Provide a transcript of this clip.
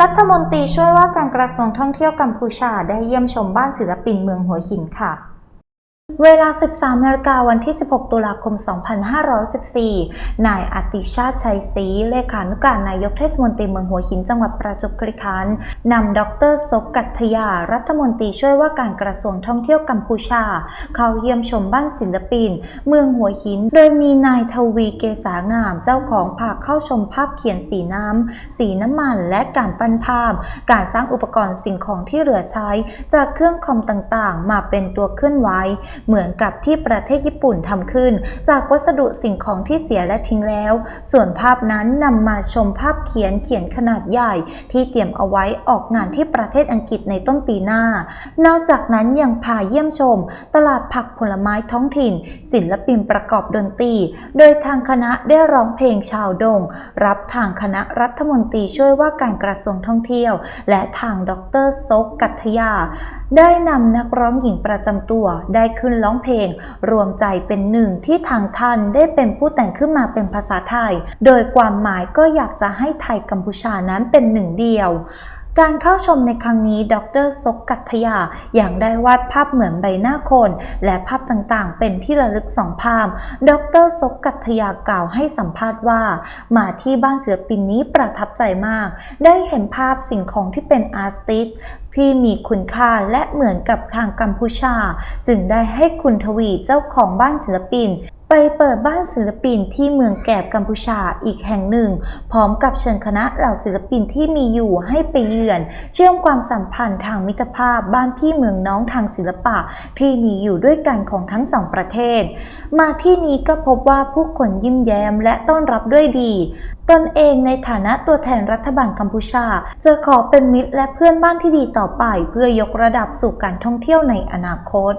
รัฐมนตรีช่วยว่าการกระทรวงท่องเที่ยวกัมพูชาได้เยี่ยมชมบ้านศิลปินเมืองหัวหินค่ะ เวลา 13นาฬิกาวันที่ 16 ตุลาคม 2514 นายอติชาติชัยศรี เลขานุการนายกเทศมนตรีเมืองหัวหินจังหวัดประจวบคีรีขันธ์นำดรซกกัตทยา รัฐมนตรีช่วยว่าการกระทรวงท่องเที่ยวกัมพูชา เข้าเยี่ยมชมบ้านศิลปิน เมืองหัวหิน โดยมีนายทวีเกษางาม เจ้าของพาเข้าชมภาพเขียนสีน้ำ สีน้ำมัน และการปั้นภาพ การสร้างอุปกรณ์สิ่งของที่เหลือใช้ จากเครื่องคอมต่างๆ มาเป็นตัวเคลื่อนไหวเหมือนกับที่ประเทศญี่ปุ่นทำขึ้น จากวัสดุสิ่งของที่เสียและทิ้งแล้ว ส่วนภาพนั้นนำมาชมภาพเขียนเขียนขนาดใหญ่ ที่เตรียมเอาไว้ออกงานที่ประเทศอังกฤษในต้นปีหน้า นอกจากนั้นยังพาเยี่ยมชม ตลาดผักผลไม้ท้องถิ่น ศิลปินประกอบดนตรี โดยทางคณะได้ร้องเพลงชาวดง รับทางคณะรัฐมนตรีช่วยว่าการกระทรวงท่องเที่ยว และทางดรซกกัตทยา ได้นำนักร้องหญิงประจำตัวได้ขึ้นร้องเพลง รวมใจเป็นหนึ่งที่ทางท่านได้เป็นผู้แต่งขึ้นมาเป็นภาษาไทย โดยความหมายก็อยากจะให้ไทยกัมพูชานั้นเป็นหนึ่งเดียว การเข้าชมในครั้งนี้ ดรซกกัตทยาอย่างได้วาดภาพเหมือนใบหน้าคน และภาพต่างๆ เป็นที่ระลึกสองภาพ ดรซกกัตทยากล่าวให้สัมภาษณ์ว่า มาที่บ้านศิลปินนี้ประทับใจมาก ได้เห็นภาพสิ่งของที่เป็นอาร์ติสที่มีคุณค่าและเหมือนกับทางกัมพูชา จึงได้ให้คุณทวีเจ้าของบ้านศิลปิน ไปเปิดบ้านศิลปินที่เมืองแกบกัมพูชาอีกแห่งหนึ่ง พร้อมกับเชิญคณะเหล่าศิลปินที่มีอยู่ให้ไปเยือน เชื่อมความสัมพันธ์ทางมิตรภาพบ้านพี่เมืองน้องทางศิลปะที่มีอยู่ด้วยกันของทั้งสองประเทศ มาที่นี้ก็พบว่าผู้คนยิ้มแย้มและต้อนรับด้วยดี ตนเองในฐานะตัวแทนรัฐบาลกัมพูชา จะขอเป็นมิตรและเพื่อนบ้านที่ดีต่อไป เพื่อยกระดับสู่การท่องเที่ยวในอนาคต